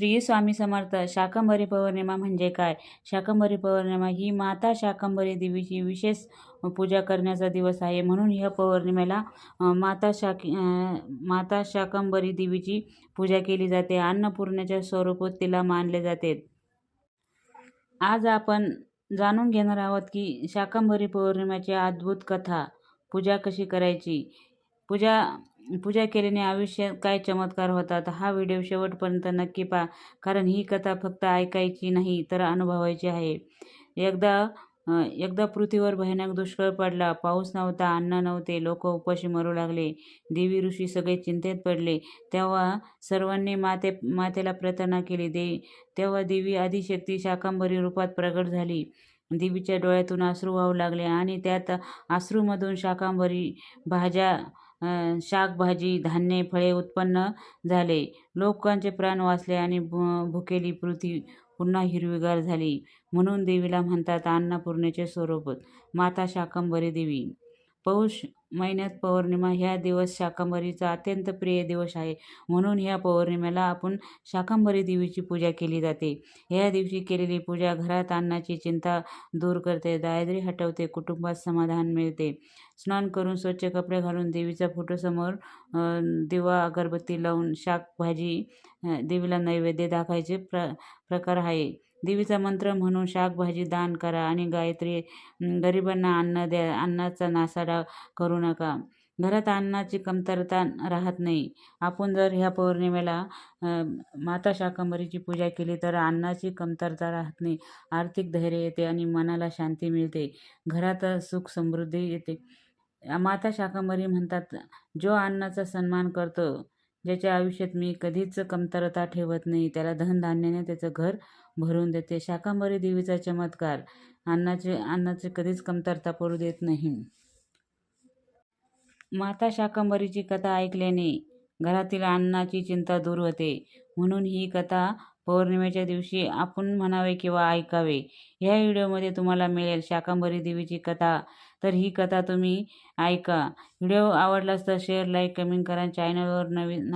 श्री स्वामी समर्थ शाकंभरी पौर्णिमा म्हणजे काय? शाकंभरी पौर्णिमा ही माता शाकंभरी देवीची विशेष पूजा करण्याचा दिवस आहे. म्हणून ह्या पौर्णिमेला माता शाक माता शाकंभरी देवीची पूजा केली जाते. अन्नपूर्णेच्या स्वरूपात तिला मानले जाते. आज आपण जाणून घेणार आहोत की शाकंभरी पौर्णिमेची अद्भुत कथा पूजा कशी करायची? पूजा पूजा केल्याने आयुष्यात काय चमत्कार होतात हा व्हिडिओ शेवटपर्यंत नक्की पहा. कारण ही कथा फक्त ऐकायची नाही तर अनुभवायची आहे. एकदा एकदा पृथ्वीवर भयानक दुष्काळ पडला. पाऊस नव्हता अन्न नव्हते लोक उपाशी मरू लागले. देवी ऋषी सगळे चिंतेत पडले. तेव्हा सर्वांनी माते मातेला प्रार्थना केली. दे तेव्हा देवी आदिशक्ती शाकंभरी रूपात प्रगट झाली. देवीच्या डोळ्यातून आश्रू वाहू लागले आणि त्यात आश्रूमधून शाकांभरी भाज्या शाकभाजी धान्य फळे उत्पन्न झाले. लोकांचे प्राण वाचले आणि भु- भुकेली पृथ्वी पुन्हा हिरवीगार झाली. म्हणून देवीला म्हणतात अन्नपूर्णेचे स्वरूप माता शाकंभरी देवी. पौष महिन्यात पौर्णिमा ह्या दिवस शाकंभरीचा अत्यंत प्रिय दिवस आहे. म्हणून ह्या पौर्णिमेला आपण शाकंभरी देवीची पूजा केली जाते. ह्या दिवशी केलेली पूजा घरात अन्नाची चिंता दूर करते दारिद्र्य हटवते कुटुंबात समाधान मिळते. स्नान करून स्वच्छ कपडे घालून देवीचा फोटोसमोर दिवा अगरबत्ती लावून शाकभाजी भाजी देवीला नैवेद्य दाखवायचे प्र प्रकार आहे. देवीचा मंत्र म्हणून शाकभाजी दान करा आणि गायत्री गरिबांना अन्न द्या अन्नाचा नासाडा करू नका. घरात अन्नाची कमतरता राहत नाही. आपण जर ह्या पौर्णिमेला माता शाकंभरीची पूजा केली तर अन्नाची कमतरता राहत नाही. आर्थिक धैर्य येते आणि मनाला शांती मिळते. घरात सुख समृद्धी येते. माता शाकंभरी म्हणतात जो अन्नाचा सन्मान करतो ज्याच्या आयुष्यात मी कधीच कमतरता ठेवत नाही. त्याला धनधान्याने त्याचं घर भरून देते. शाकांबरी देवीचा चमत्कार. अन्नाचे अन्नाचे कधीच कमतरता पडू देत नाही. माता शाकांबरीची कथा ऐकल्याने घरातील अन्नाची चिंता दूर होते. म्हणून ही कथा पौर्णिमेच्या दिवशी आपण म्हणावे किंवा ऐकावे. ह्या व्हिडिओमध्ये तुम्हाला मिळेल शाकांबरी देवीची कथा. तर ही कथा तुम्ही ऐका. व्हिडिओ आवडलास तर शेअर लाईक कमेंट करा. चॅनलवर नवीन